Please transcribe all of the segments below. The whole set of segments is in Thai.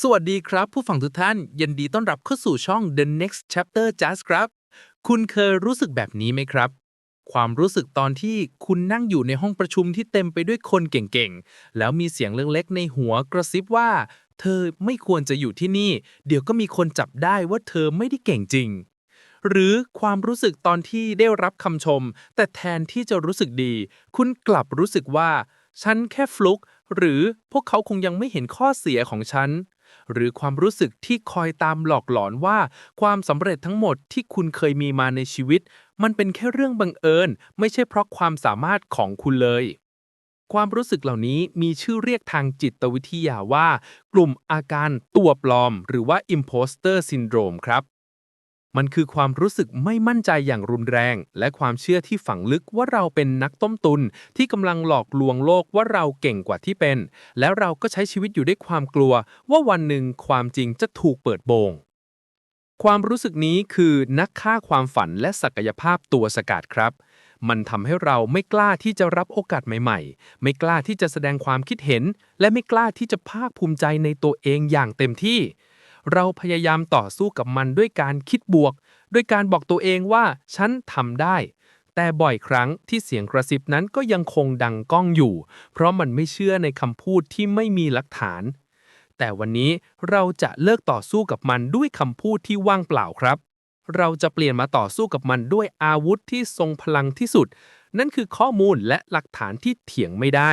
สวัสดีครับ ผู้ฟังทุกท่าน ยินดีต้อนรับเข้าสู่ช่อง The Next Chapter Jazz ครับ คุณเคยรู้สึกแบบนี้ไหมครับ ความรู้สึกตอนที่คุณนั่งอยู่ในห้องประชุมที่เต็มไปด้วยคนเก่งๆ แล้วมีเสียงเล็กๆในหัวกระซิบว่า เธอไม่ควรจะอยู่ที่นี่ เดี๋ยวก็มีคนจับได้ว่าเธอไม่ได้เก่งจริง หรือความรู้สึกตอนที่ได้รับคำชม แต่แทนที่จะรู้สึกดี คุณกลับรู้สึกว่า ฉันแค่ฟลุกหรือพวกเขาคงยังไม่เห็นข้อเสียของฉัน หรือความรู้สึกที่คอยตามหลอกหลอนว่า ความสำเร็จทั้งหมดที่คุณเคยมีมาในชีวิต มันเป็นแค่เรื่องบังเอิญ ไม่ใช่เพราะความสามารถของคุณเลย ความรู้สึกเหล่านี้มีชื่อเรียกทางจิตวิทยาว่า กลุ่มอาการตัวปลอม หรือว่า imposter syndrome ครับ มันคือความรู้สึกไม่มั่นใจอย่างรุนแรง และความเชื่อที่ฝังลึกว่าเราเป็นนักต้มตุน ที่กำลังหลอกลวงโลกว่าเราเก่งกว่าที่เป็น แล้วเราก็ใช้ชีวิตอยู่ด้วยความกลัว ว่าวันหนึ่งความจริงจะถูกเปิดโปงความรู้สึกนี้คือนักฆ่าความฝันและศักยภาพตัวสกัดครับ มันทำให้เราไม่กล้าที่จะรับโอกาสใหม่ ๆ ไม่กล้าที่จะแสดงความคิดเห็น และไม่กล้าที่จะภาคภูมิใจในตัวเองอย่างเต็มที่ เราพยายามต่อสู้กับมันด้วยการคิดบวก ด้วยการบอกตัวเองว่าฉันทำได้ แต่บ่อยครั้งที่เสียงกระซิบนั้นก็ยังคงดังก้องอยู่ เพราะมันไม่เชื่อในคำพูดที่ไม่มีหลักฐาน แต่วันนี้เราจะเลิกต่อสู้กับมันด้วยคำพูดที่ว่างเปล่าครับ เราจะเปลี่ยนมาต่อสู้กับมันด้วยอาวุธที่ทรงพลังที่สุด นั่นคือข้อมูลและหลักฐานที่เถียงไม่ได้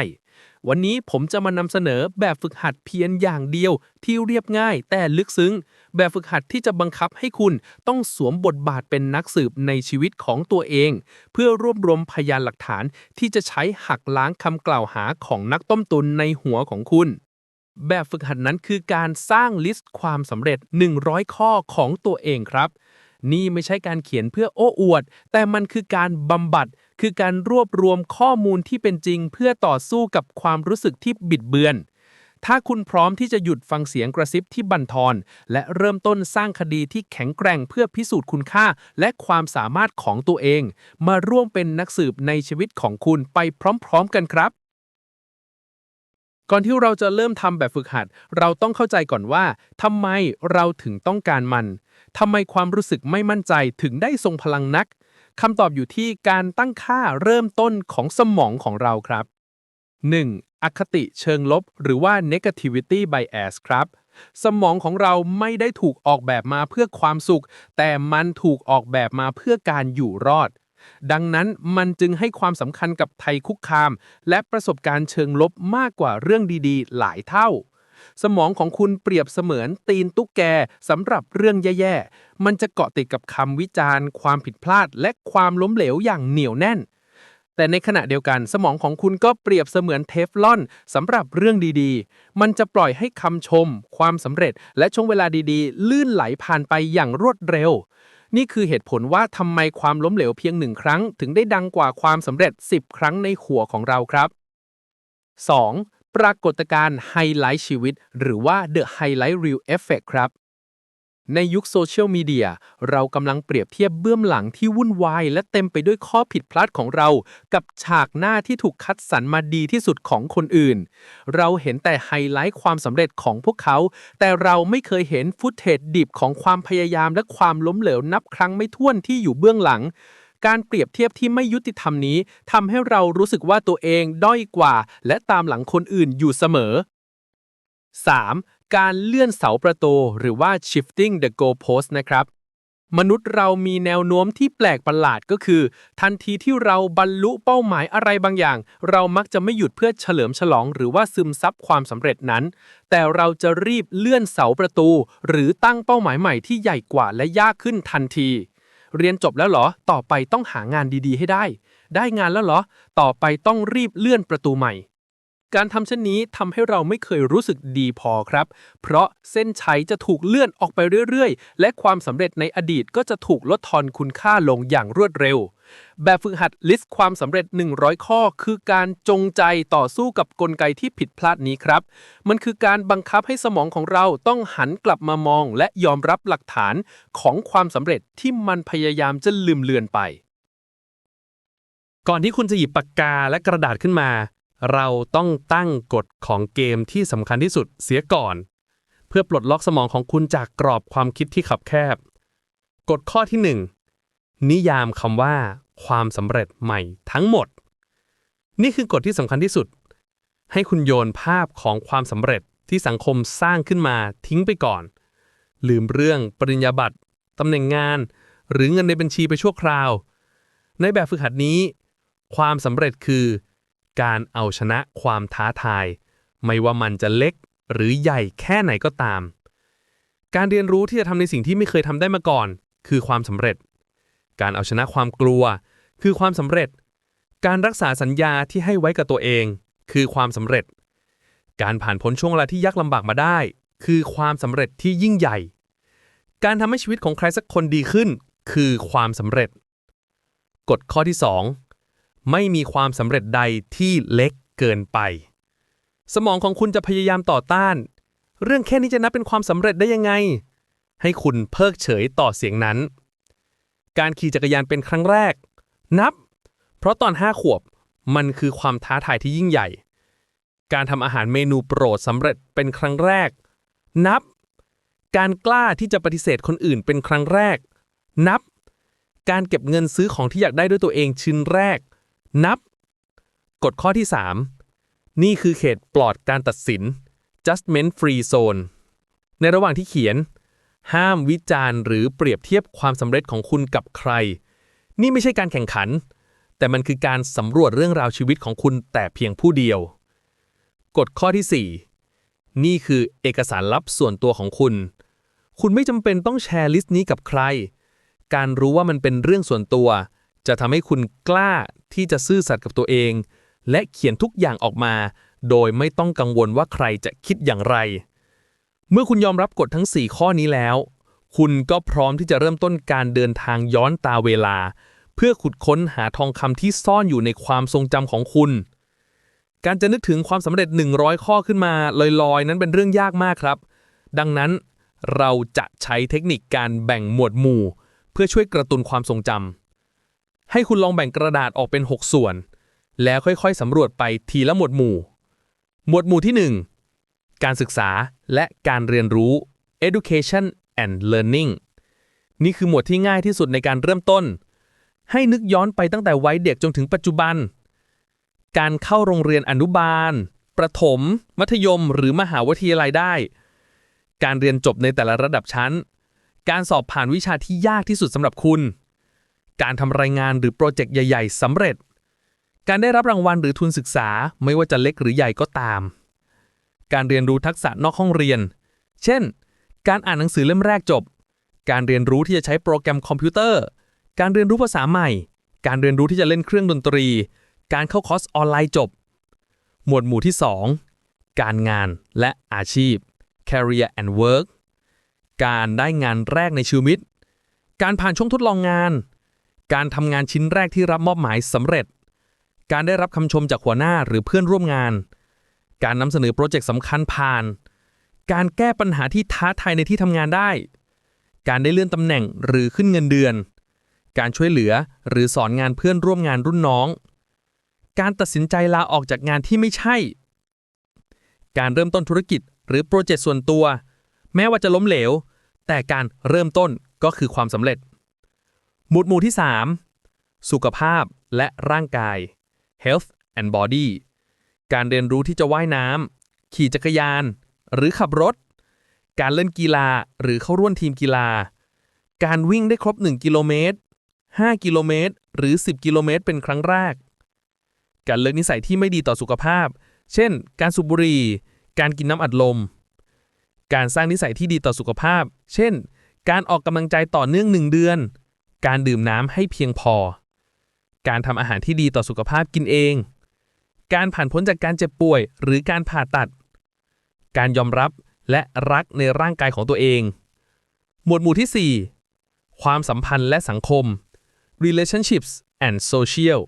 วันนี้ผมจะมานำเสนอแบบฝึกหัดเพียงอย่างเดียวที่เรียบง่ายแต่ลึกซึ้ง แบบฝึกหัดที่จะบังคับให้คุณต้องสวมบทบาทเป็นนักสืบในชีวิตของตัวเอง เพื่อรวบรวมพยานหลักฐานที่จะใช้หักล้างคำกล่าวหาของนักต้มตุนในหัวของคุณ แบบฝึกหัดนั้นคือการสร้างลิสต์ความสำเร็จ 100 ข้อของตัวเองครับ นี่ไม่ใช่การเขียนเพื่อโอ้อวด แต่มันคือการบำบัด คือการรวบรวมข้อมูลที่เป็นจริง เพื่อต่อสู้กับความรู้สึกที่บิดเบือน ถ้าคุณพร้อมที่จะหยุดฟังเสียงกระซิบที่บั่นทอน และเริ่มต้นสร้างคดีที่แข็งแกร่งเพื่อพิสูจน์คุณค่า และความสามารถของตัวเอง มาร่วมเป็นนักสืบในชีวิตของคุณไปพร้อม ๆ กันครับก่อนที่เราจะเริ่มทำแบบฝึกหัด เราต้องเข้าใจก่อนว่าทำไมเราถึงต้องการมันทำไมความรู้สึกไม่มั่นใจถึงได้ทรงพลังนัก คำตอบอยู่ที่การตั้งค่าเริ่มต้นของสมองของเราครับ 1. อคติเชิงลบ หรือว่า negativity bias ครับ สมองของเราไม่ได้ถูกออกแบบมาเพื่อความสุข แต่มันถูกออกแบบมาเพื่อการอยู่รอด ดังนั้นมันจึงให้ความสำคัญกับภัยคุกคาม และประสบการณ์เชิงลบมากกว่าเรื่องดีๆ หลายเท่า สมองของคุณเปรียบเสมือนตีนตุ๊กแกสำหรับเรื่องแย่ๆ มันจะเกาะติดกับคำวิจารณ์ ความผิดพลาด และความล้มเหลวอย่างเหนียวแน่น แต่ในขณะเดียวกัน สมองของคุณก็เปรียบเสมือนเทฟลอนสำหรับเรื่องดีๆ มันจะปล่อยให้คำชม ความสำเร็จ และช่วงเวลาดีๆ ลื่นไหลผ่านไปอย่างรวดเร็วนี่คือเหตุผลว่าทำไมความล้มเหลวเพียงหนึ่งครั้ง ถึงได้ดังกว่าความสำเร็จ 10 ครั้งในหัวของเราครับ 2. ปรากฏการณ์ไฮไลท์ชีวิต หรือว่า The Highlight Reel Effect ครับ ในยุคโซเชียลมีเดียเรากำลังเปรียบเทียบเบื้องหลังที่วุ่นวาย และเต็มไปด้วยข้อผิดพลาดของเรา กับฉากหน้าที่ถูกคัดสรรมาดีที่สุดของคนอื่น เราเห็นแต่ไฮไลท์ความสำเร็จของพวกเขา แต่เราไม่เคยเห็นฟุตเทจดิบของความพยายามและความล้มเหลวนับครั้งไม่ถ้วนที่อยู่เบื้องหลัง การเปรียบเทียบที่ไม่ยุติธรรมนี้ทำให้เรารู้สึกว่าตัวเองด้อยกว่า และตามหลังคนอื่นอยู่เสมอ 3. การเลื่อนเสาประตูหรือว่า shifting the goalpost นะครับ มนุษย์เรามีแนวโน้มที่แปลกประหลาดก็คือ ทันทีที่เราบรรลุเป้าหมายอะไรบางอย่าง เรามักจะไม่หยุดเพื่อเฉลิมฉลอง หรือว่าซึมซับความสำเร็จนั้น แต่เราจะรีบเลื่อนเสาประตู หรือตั้งเป้าหมายใหม่ที่ใหญ่กว่าและยากขึ้นทันที เรียนจบแล้วเหรอ ต่อไปต้องหางานดีๆ ให้ได้ ได้งานแล้วเหรอ ต่อไปต้องรีบเลื่อนประตูใหม่ การทำเช่นนี้ทำให้เราไม่เคยรู้สึกดีพอครับ เพราะเส้นชัยจะถูกเลื่อนออกไปเรื่อยๆ และความสำเร็จในอดีตก็จะถูกลดทอนคุณค่าลงอย่างรวดเร็ว แบบฝึกหัดลิสต์ความสำเร็จ 100 ข้อ คือการจงใจต่อสู้กับกลไกที่ผิดพลาดนี้ครับ มันคือการบังคับให้สมองของเราต้องหันกลับมามอง และยอมรับหลักฐานของความสำเร็จที่มันพยายามจะลืมเลือนไป ก่อนที่คุณจะหยิบปากกาและกระดาษขึ้นมา เราต้องตั้งกฎของเกมที่สำคัญที่สุดเสียก่อน เพื่อปลดล็อกสมองของคุณจากกรอบความคิดที่ขับแคบ กฎข้อที่ 1 นิยามคำว่า ความสำเร็จใหม่ทั้งหมด นี่คือกฎที่สำคัญที่สุด ให้คุณโยนภาพของความสำเร็จที่สังคมสร้างขึ้นมาทิ้งไปก่อน ลืมเรื่องปริญญาบัตรตำแหน่งงาน หรือเงินในบัญชีไปชั่วคราว ในแบบฝึกหัดนี้ ความสำเร็จคือ การเอาชนะความท้าทาย ไม่ว่ามันจะเล็กหรือใหญ่แค่ไหนก็ตาม การเรียนรู้ที่จะทำในสิ่งที่ไม่เคยทำได้มาก่อน คือความสำเร็จ การเอาชนะความกลัว คือความสำเร็จ การรักษาสัญญาที่ให้ไว้กับตัวเอง คือความสำเร็จ การผ่านพ้นช่วงเวลาที่ยากลำบากมาได้ คือความสำเร็จที่ยิ่งใหญ่ การทำให้ชีวิตของใครสักคนดีขึ้น คือความสำเร็จ กฎข้อที่ 2 ไม่มีความสำเร็จใดที่เล็กเกินไป สมองของคุณจะพยายามต่อต้าน เรื่องแค่นี้จะนับเป็นความสำเร็จได้ยังไง ให้คุณเพิกเฉยต่อเสียงนั้น การขี่จักรยานเป็นครั้งแรก นับ เพราะตอน 5 ขวบมันคือความท้าทายที่ยิ่งใหญ่ การทำอาหารเมนูโปรดสำเร็จเป็นครั้งแรก นับ การกล้าที่จะปฏิเสธคนอื่นเป็นครั้งแรก นับ การเก็บเงินซื้อของที่อยากได้ด้วยตัวเองชิ้นแรก นับ กฎข้อที่ 3 นี่คือเขตปลอดการตัดสิน judgment free zone ในระหว่างที่เขียน ห้ามวิจารณ์หรือเปรียบเทียบความสำเร็จของคุณกับใคร นี่ไม่ใช่การแข่งขัน แต่มันคือการสำรวจเรื่องราวชีวิตของคุณแต่เพียงผู้เดียว กฎข้อที่ 4 นี่คือเอกสารลับส่วนตัวของคุณ คุณไม่จำเป็นต้องแชร์ลิสต์นี้กับใคร การรู้ว่ามันเป็นเรื่องส่วนตัว จะทำให้คุณกล้าที่จะซื่อสัตย์กับตัวเอง และเขียนทุกอย่างออกมา โดยไม่ต้องกังวลว่าใครจะคิดอย่างไร เมื่อคุณยอมรับกฎทั้ง 4 ข้อนี้แล้ว คุณก็พร้อมที่จะเริ่มต้นการเดินทางย้อนตาเวลา เพื่อขุดค้นหาทองคำที่ซ่อนอยู่ในความทรงจำของคุณ การจะนึกถึงความสำเร็จ 100 ข้อขึ้นมาลอยๆ นั้นเป็นเรื่องยากมากครับ ดังนั้นเราจะใช้เทคนิคการแบ่งหมวดหมู่ เพื่อช่วยกระตุนความทรงจำให้คุณลองแบ่งกระดาษออกเป็น 6 ส่วน แล้วค่อยๆสำรวจไปทีละหมวดหมู่ หมวดหมู่ที่ 1 การศึกษา และการเรียนรู้ education and learning นี่คือหมวดที่ง่ายที่สุดในการเริ่มต้น ให้นึกย้อนไปตั้งแต่วัยเด็กจนถึงปัจจุบัน การเข้าโรงเรียนอนุบาล ประถม มัธยม หรือมหาวิทยาลัยได้ การเรียนจบในแต่ละระดับชั้น การสอบผ่านวิชาที่ยากที่สุดสำหรับคุณ การทำรายงานหรือโปรเจกต์ใหญ่ ๆสำเร็จ การได้รับรางวัลหรือทุนศึกษาไม่ว่าจะเล็กหรือใหญ่ก็ตาม การเรียนรู้ทักษะนอกห้องเรียน เช่น การอ่านหนังสือเล่มแรกจบ การเรียนรู้ที่จะใช้โปรแกรมคอมพิวเตอร์ การเรียนรู้ภาษาใหม่ การเรียนรู้ที่จะเล่นเครื่องดนตรี การเข้าคอร์สออนไลน์จบ หมวดหมู่ที่ 2 การงานและอาชีพ career and work การได้งานแรกในชีวิต การผ่านช่วงทดลองงาน การทำงานชิ้นแรกที่รับมอบหมายสำเร็จ การได้รับคำชมจากหัวหน้าหรือเพื่อนร่วมงาน การนำเสนอโปรเจกต์สำคัญผ่าน การแก้ปัญหาที่ท้าทายในที่ทำงานได้ การได้เลื่อนตำแหน่งหรือขึ้นเงินเดือน การช่วยเหลือหรือสอนงานเพื่อนร่วมงานรุ่นน้อง การตัดสินใจลาออกจากงานที่ไม่ใช่ การเริ่มต้นธุรกิจหรือโปรเจกต์ส่วนตัว แม้ว่าจะล้มเหลว แต่การเริ่มต้นก็คือความสำเร็จ หมวดหมู่ที่ 3 สุขภาพและร่างกาย health and body การเรียนรู้ที่จะว่ายน้ำ ขี่จักรยาน หรือขับรถ การเล่นกีฬาหรือเข้าร่วมทีมกีฬา การวิ่งได้ครบ 1 กิโลเมตร 5 กิโลเมตร หรือ 10 กิโลเมตร เป็นครั้งแรก การเลิกนิสัยที่ไม่ดีต่อสุขภาพ เช่น การสูบบุหรี่ การกินน้ำอัดลม การสร้างนิสัยที่ดีต่อสุขภาพ เช่น การออกกำลังใจต่อเนื่องหนึ่งเดือน การดื่มน้ำให้เพียงพอ การทำอาหารที่ดีต่อสุขภาพกินเอง การผ่านพ้นจากการเจ็บป่วย หรือการผ่าตัด การยอมรับและรักในร่างกายของตัวเอง หมวดหมู่ที่ 4 ความสัมพันธ์และสังคม relationships and social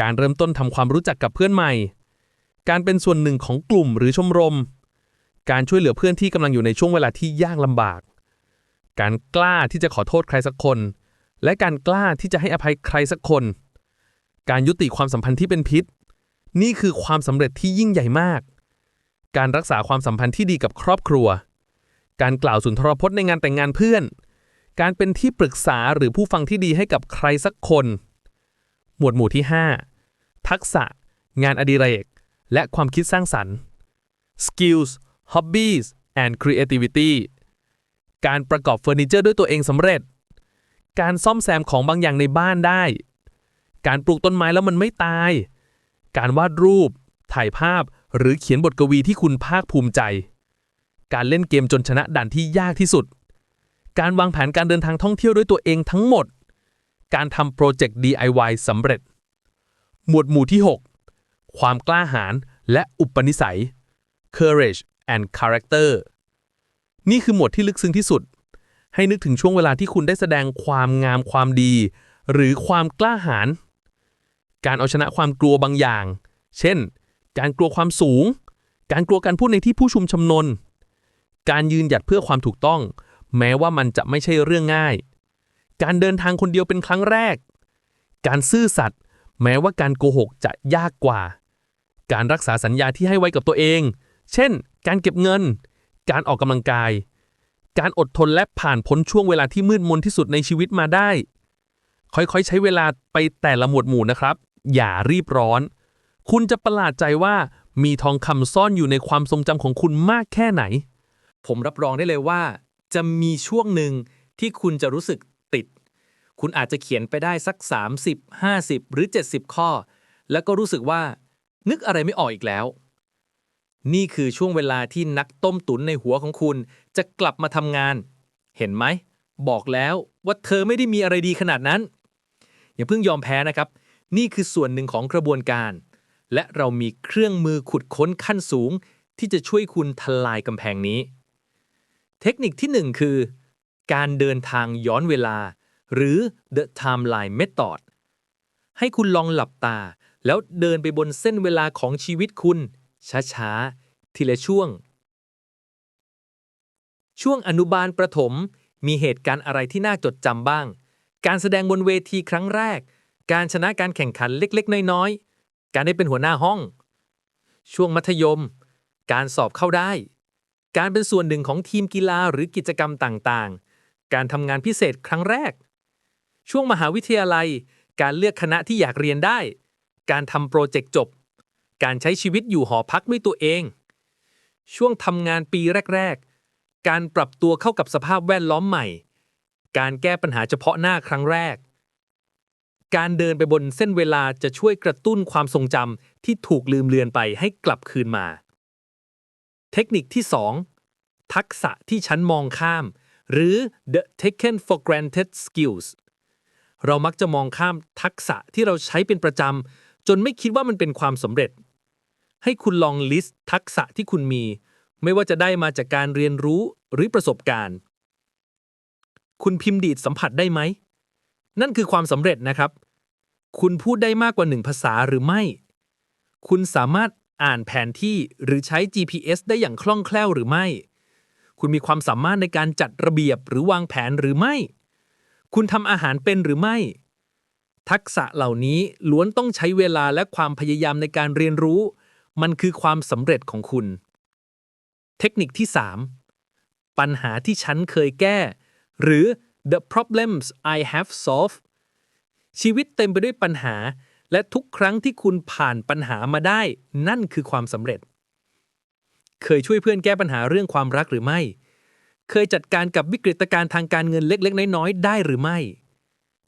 การเริ่มต้นทำความรู้จักกับเพื่อนใหม่ การเป็นส่วนหนึ่งของกลุ่มหรือชมรม การช่วยเหลือเพื่อนที่กำลังอยู่ในช่วงเวลาที่ยากลำบาก การกล้าที่จะขอโทษใครสักคน และการกล้าที่จะให้อภัยใครสักคน การยุติความสัมพันธ์ที่เป็นพิษ นี่คือความสำเร็จที่ยิ่งใหญ่มาก การรักษาความสัมพันธ์ที่ดีกับครอบครัว การกล่าวสุนทรพจน์ในงานแต่งงานเพื่อน การเป็นที่ปรึกษาหรือผู้ฟังที่ดีให้กับใครสักคน หมวดหมู่ที่ 5 ทักษะ งานอดิเรก และความคิดสร้างสรรค์ skills hobbies and creativity การประกอบเฟอร์นิเจอร์ด้วยตัวเองสำเร็จ การซ่อมแซมของบางอย่างในบ้านได้ การปลูกต้นไม้แล้วมันไม่ตาย การวาดรูป ถ่ายภาพ หรือเขียนบทกวีที่คุณภาคภูมิใจ การเล่นเกมจนชนะด่านที่ยากที่สุด การวางแผนการเดินทางท่องเที่ยวด้วยตัวเองทั้งหมด การทำโปรเจกต์ DIY สำเร็จ หมวดหมู่ที่ 6 ความกล้าหาญและอุปนิสัย courage and character นี่คือหมวดที่ลึกซึ้งที่สุด ให้นึกถึงช่วงเวลาที่คุณได้แสดงความงามความดี หรือความกล้าหาญ การเอาชนะความกลัวบางอย่าง เช่น การกลัวความสูง การกลัวการพูดในที่ผู้ชุมชำนน การยืนหยัดเพื่อความถูกต้อง แม้ว่ามันจะไม่ใช่เรื่องง่าย การเดินทางคนเดียวเป็นครั้งแรก การซื่อสัตย์แม้ว่าการโกหกจะยากกว่า การรักษาสัญญาที่ให้ไว้กับตัวเอง เช่น การเก็บเงิน การออกกำลังกาย การอดทนและผ่านพ้นช่วงเวลาที่มืดมนที่สุดในชีวิตมาได้ ค่อยๆ ใช้เวลาไปแต่ละหมวดหมู่นะครับ อย่ารีบร้อน คุณจะประหลาดใจว่ามีทองคำซ่อนอยู่ในความทรงจำของคุณมากแค่ไหน ผมรับรองได้เลยว่า จะมีช่วงหนึ่งที่คุณจะรู้สึกติด คุณอาจจะเขียนไปได้สัก 30 50 หรือ 70 ข้อ แล้วก็รู้สึกว่า นึกอะไรไม่ออกอีกแล้ว นี่คือช่วงเวลาที่นักต้มตุ๋นในหัวของคุณ จะกลับมาทำงาน เห็นไหม บอกแล้วว่าเธอไม่ได้มีอะไรดีขนาดนั้น อย่าเพิ่งยอมแพ้นะครับ นี่คือส่วนหนึ่งของกระบวนการ และเรามีเครื่องมือขุดค้นขั้นสูง ที่จะช่วยคุณทลายกำแพงนี้ เทคนิคที่หนึ่งคือ การเดินทางย้อนเวลา หรือ the timeline method ให้คุณลองหลับตา แล้วเดินไปบนเส้นเวลาของชีวิตคุณ ช้าๆ ทีละช่วง ช่วงอนุบาลประถม มีเหตุการณ์อะไรที่น่าจดจำบ้าง การแสดงบนเวทีครั้งแรก การชนะการแข่งขันเล็กๆ น้อยๆ การได้เป็นหัวหน้าห้อง ช่วงมัธยม การสอบเข้าได้ การเป็นส่วนหนึ่งของทีมกีฬาหรือกิจกรรมต่างๆ การทำงานพิเศษครั้งแรก ช่วงมหาวิทยาลัย การเลือกคณะที่อยากเรียนได้ การทำโปรเจกต์จบ การใช้ชีวิตอยู่หอพักด้วยตัวเอง ช่วงทำงานปีแรก ๆ การปรับตัวเข้ากับสภาพแวดล้อมใหม่ การแก้ปัญหาเฉพาะหน้าครั้งแรก การเดินไปบนเส้นเวลาจะช่วยกระตุ้นความทรงจำที่ถูกลืมเลือนไปให้กลับคืนมา เทคนิคที่ 2 ทักษะที่ฉันมองข้าม หรือ the taken for granted skills เรามักจะมองข้ามทักษะที่เราใช้เป็นประจำจนไม่คิดว่ามันเป็นความสำเร็จ ให้คุณลองลิสต์ทักษะที่คุณมี ไม่ว่าจะได้มาจากการเรียนรู้หรือประสบการณ์ คุณพิมพ์ดีดสัมผัสได้ไหม นั่นคือความสำเร็จนะครับ คุณพูดได้มากกว่าหนึ่งภาษาหรือไม่ คุณสามารถอ่านแผนที่หรือใช้ GPS ได้อย่างคล่องแคล่วหรือไม่ คุณมีความสามารถในการจัดระเบียบหรือวางแผนหรือไม่ คุณทำอาหารเป็นหรือไม่ ทักษะเหล่านี้ล้วนต้องใช้เวลาและความพยายามในการเรียนรู้ มันคือความสำเร็จของคุณ เทคนิคที่ 3 ปัญหาที่ฉันเคยแก้ หรือ the problems I have solved ชีวิตเต็มไปด้วยปัญหา และทุกครั้งที่คุณผ่านปัญหามาได้ นั่นคือความสำเร็จ เคยช่วยเพื่อนแก้ปัญหาเรื่องความรักหรือไม่ เคยจัดการกับวิกฤตการณ์ทางการเงินเล็กๆ น้อยๆ ได้หรือไม่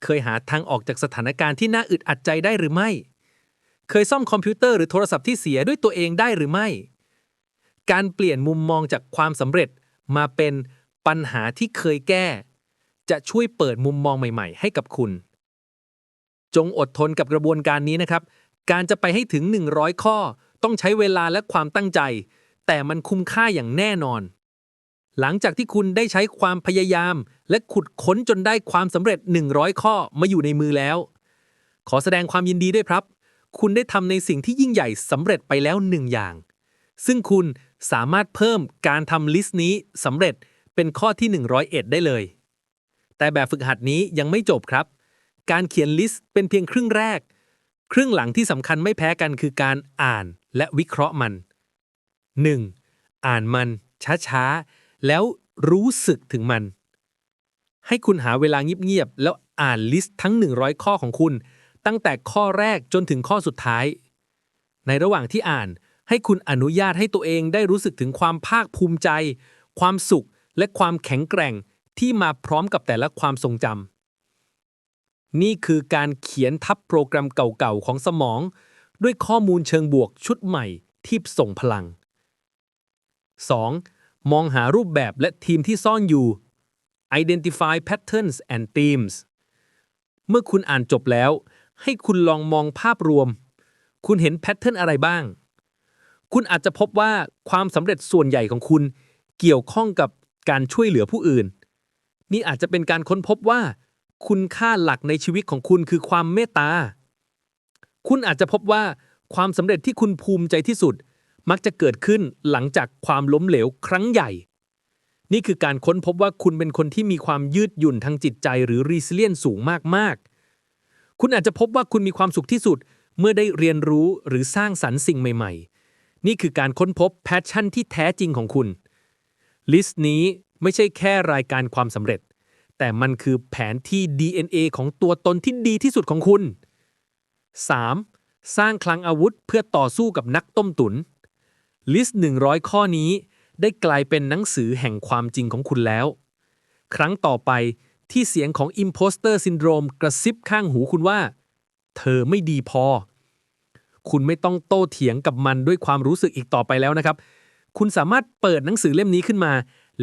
เคยหาทางออกจากสถานการณ์ที่น่าอึดอัดใจได้หรือไม่ เคยซ่อมคอมพิวเตอร์หรือโทรศัพท์ที่เสียด้วยตัวเองได้หรือไม่ การเปลี่ยนมุมมองจากความสำเร็จมาเป็นปัญหาที่เคยแก้ จะช่วยเปิดมุมมองใหม่ๆ ให้กับคุณ จงอดทนกับกระบวนการนี้นะครับ การจะไปให้ถึง 100 ข้อ ต้องใช้เวลาและความตั้งใจ แต่มันคุ้มค่าอย่างแน่นอน หลังจากที่คุณได้ใช้ความพยายาม และขุดค้นจนได้ความสำเร็จ 100 ข้อมาอยู่ในมือแล้ว ขอแสดงความยินดีด้วยครับ คุณได้ทำในสิ่งที่ยิ่งใหญ่สำเร็จไปแล้วหนึ่งอย่าง ซึ่งคุณสามารถเพิ่มการทำลิสต์นี้สำเร็จเป็นข้อที่ 101 ได้เลย แต่แบบฝึกหัดนี้ยังไม่จบครับ การเขียนลิสต์เป็นเพียงครึ่งแรก ครึ่งหลังที่สำคัญไม่แพ้กันคือการอ่านและวิเคราะห์มัน 1. อ่านมันช้าๆ แล้วรู้สึกถึงมัน ให้คุณหาเวลาเงียบๆ แล้วอ่านลิสต์ทั้ง 100 ข้อของคุณ ตั้งแต่ข้อแรกจนถึงข้อสุดท้าย ในระหว่างที่อ่านให้คุณอนุญาตให้ตัวเองได้รู้สึกถึงความภาคภูมิใจ ความสุขและความแข็งแกร่ง ที่มาพร้อมกับแต่ละความทรงจำนี่คือการเขียนทับโปรแกรมเก่าๆ ของสมอง ด้วยข้อมูลเชิงบวกชุดใหม่ที่ส่งพลัง 2. มองหารูปแบบและทีมที่ซ่อนอยู่ Identify patterns and themes เมื่อคุณอ่านจบแล้ว ให้คุณลองมองภาพรวม คุณเห็นแพทเทิร์นอะไรบ้าง คุณอาจจะพบว่าความสำเร็จส่วนใหญ่ของคุณเกี่ยวข้องกับการช่วยเหลือผู้อื่น นี่อาจจะเป็นการค้นพบว่า คุณค่าหลักในชีวิตของคุณคือความเมตตา คุณอาจจะพบว่าความสำเร็จที่คุณภูมิใจที่สุด มักจะเกิดขึ้นหลังจากความล้มเหลวครั้งใหญ่ นี่คือการค้นพบว่าคุณเป็นคนที่มีความยืดหยุ่นทางจิตใจหรือ resilient สูงมากๆ คุณอาจจะพบว่าคุณมีความสุขที่สุดเมื่อได้เรียนรู้หรือสร้างสรรค์สิ่งใหม่ ๆ นี่คือการค้นพบแพชชั่นที่แท้จริงของคุณ ลิสต์นี้ ไม่ใช่แค่รายการความสำเร็จ แต่มันคือแผนที่ DNA ของตัวตนที่ดีที่สุดของคุณ 3. สร้างคลังอาวุธเพื่อต่อสู้กับนักต้มตุน ลิสต์ 100 ข้อนี้ได้กลายเป็นหนังสือแห่งความจริงของคุณแล้ว ครั้งต่อไปที่เสียงของ Imposter Syndrome กระซิบข้างหูคุณว่า เธอไม่ดีพอ คุณไม่ต้องโต้เถียงกับมันด้วยความรู้สึกอีกต่อไปแล้วนะครับ คุณสามารถเปิดหนังสือเล่มนี้ขึ้นมา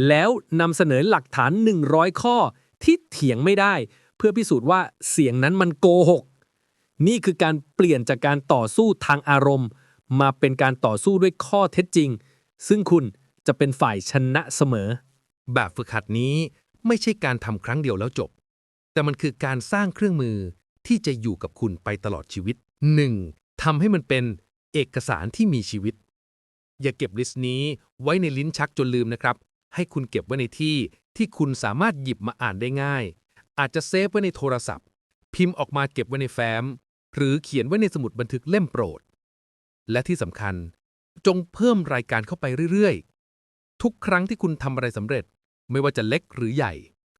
แล้วนำเสนอหลักฐาน 100 ข้อที่เถียงไม่ได้ เพื่อพิสูจน์ว่าเสียงนั้นมันโกหก นี่คือการเปลี่ยนจากการต่อสู้ทางอารมณ์ มาเป็นการต่อสู้ด้วยข้อเท็จจริง ซึ่งคุณจะเป็นฝ่ายชนะเสมอ แบบฝึกหัดนี้ไม่ใช่การทำครั้งเดียวแล้วจบ แต่มันคือการสร้างเครื่องมือที่จะอยู่กับคุณไปตลอดชีวิต 1. ทำให้มันเป็นเอกสารที่มีชีวิต อย่าเก็บลิสต์นี้ไว้ในลิ้นชักจนลืมนะครับ ให้คุณเก็บไว้ในที่ที่คุณสามารถหยิบมาอ่านได้ง่าย อาจจะเซฟไว้ในโทรศัพท์ พิมพ์ออกมาเก็บไว้ในแฟ้ม หรือเขียนไว้ในสมุดบันทึกเล่มโปรด และที่สำคัญ จงเพิ่มรายการเข้าไปเรื่อยๆ ทุกครั้งที่คุณทำอะไรสำเร็จ ไม่ว่าจะเล็กหรือใหญ่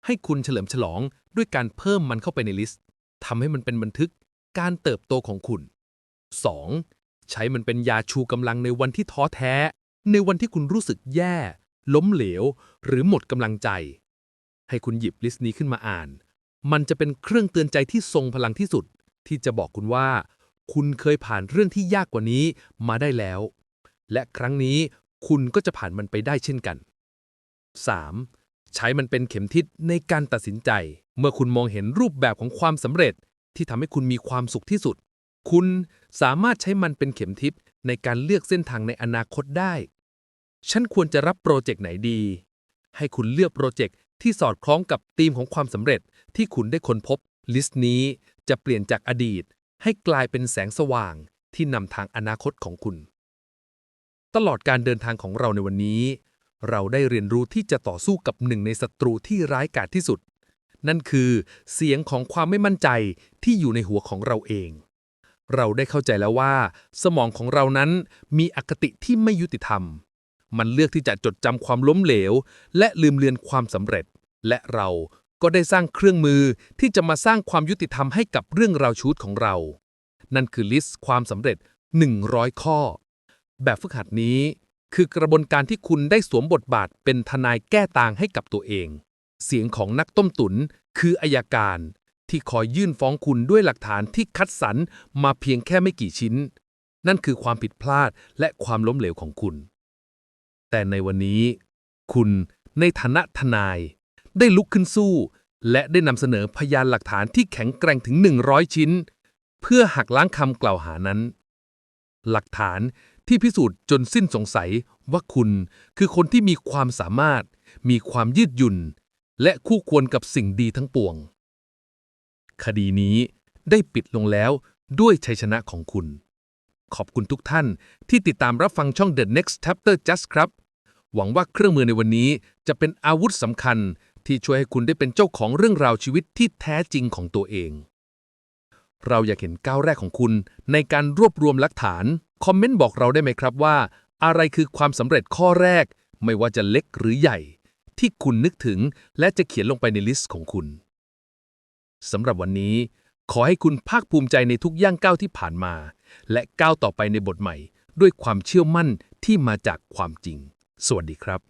ให้คุณเฉลิมฉลองด้วยการเพิ่มมันเข้าไปในลิสต์ทำให้มันเป็นบันทึกการเติบโตของคุณ 2. ใช้มันเป็นยาชูกำลังในวันที่ท้อแท้ ในวันที่คุณรู้สึกแย่ ล้มเหลว หรือหมดกำลังใจ ให้คุณหยิบลิสต์นี้ขึ้นมาอ่าน มันจะเป็นเครื่องเตือนใจที่ทรงพลังที่สุด ที่จะบอกคุณว่า คุณเคยผ่านเรื่องที่ยากกว่านี้มาได้แล้ว และครั้งนี้คุณก็จะผ่านมันไปได้เช่นกัน 3. ใช้มันเป็นเข็มทิศในการตัดสินใจ เมื่อคุณมองเห็นรูปแบบของความสำเร็จ ที่ทำให้คุณมีความสุขที่สุด คุณสามารถใช้มันเป็นเข็มทิศในการเลือกเส้นทางในอนาคตได้ ฉันควรจะรับโปรเจกต์ไหนดี ให้คุณเลือกโปรเจกต์ที่สอดคล้องกับธีมของความสำเร็จที่คุณได้ค้นพบ ลิสต์นี้จะเปลี่ยนจากอดีต ให้กลายเป็นแสงสว่างที่นำทางอนาคตของคุณ ตลอดการเดินทางของเราในวันนี้ เราได้เรียนรู้ที่จะต่อสู้กับหนึ่งในศัตรูที่ร้ายกาจที่สุด นั่นคือเสียงของความไม่มั่นใจที่อยู่ในหัวของเราเอง เราได้เข้าใจแล้วว่า สมองของเรานั้นมีอคติที่ไม่ยุติธรรม มันเลือกที่จะจดจำความล้มเหลว และลืมเลือนความสำเร็จ และเราก็ได้สร้างเครื่องมือที่จะมาสร้างความยุติธรรมให้กับเรื่องราวชีวิตของเรา นั่นคือลิสต์ความสำเร็จ 100 ข้อ แบบฝึกหัดนี้ คือกระบวนการที่คุณได้สวมบทบาทเป็นทนายแก้ต่างให้กับตัวเอง เสียงของนักต้มตุนคืออายการ ที่คอยยื่นฟ้องคุณด้วยหลักฐานที่คัดสรรมาเพียงแค่ไม่กี่ชิ้น นั่นคือความผิดพลาดและความล้มเหลวของคุณ แต่ในวันนี้ คุณในฐานะทนาย ได้ลุกขึ้นสู้ และได้นำเสนอพยานหลักฐานที่แข็งแกร่งถึง 100 ชิ้น เพื่อหักล้างคำกล่าวหานั้น หลักฐานที่พิสูจน์จนสิ้นสงสัยว่าคุณคือคนที่มีความสามารถ มีความยืดหยุ่น และคู่ควรกับสิ่งดีทั้งปวง คดีนี้ได้ปิดลงแล้วด้วยชัยชนะของคุณ ขอบคุณทุกท่านที่ติดตามรับฟังช่อง The Next Chapter Just ครับ หวังว่าเครื่องมือในวันนี้จะเป็นอาวุธสำคัญที่ช่วยให้คุณได้เป็นเจ้าของเรื่องราวชีวิตที่แท้จริงของตัวเอง เราอยากเห็นก้าวแรกของคุณ ในการรวบรวมหลักฐาน คอมเมนต์บอกเราได้ไหมครับว่า อะไรคือความสำเร็จข้อแรก ไม่ว่าจะเล็กหรือใหญ่ ที่คุณนึกถึงและจะเขียนลงไปในลิสต์ของคุณสำหรับวันนี้ ขอให้คุณภาคภูมิใจในทุกย่างก้าวที่ผ่านมา และก้าวต่อไปในบทใหม่ ด้วยความเชื่อมั่นที่มาจากความจริง สวัสดีครับ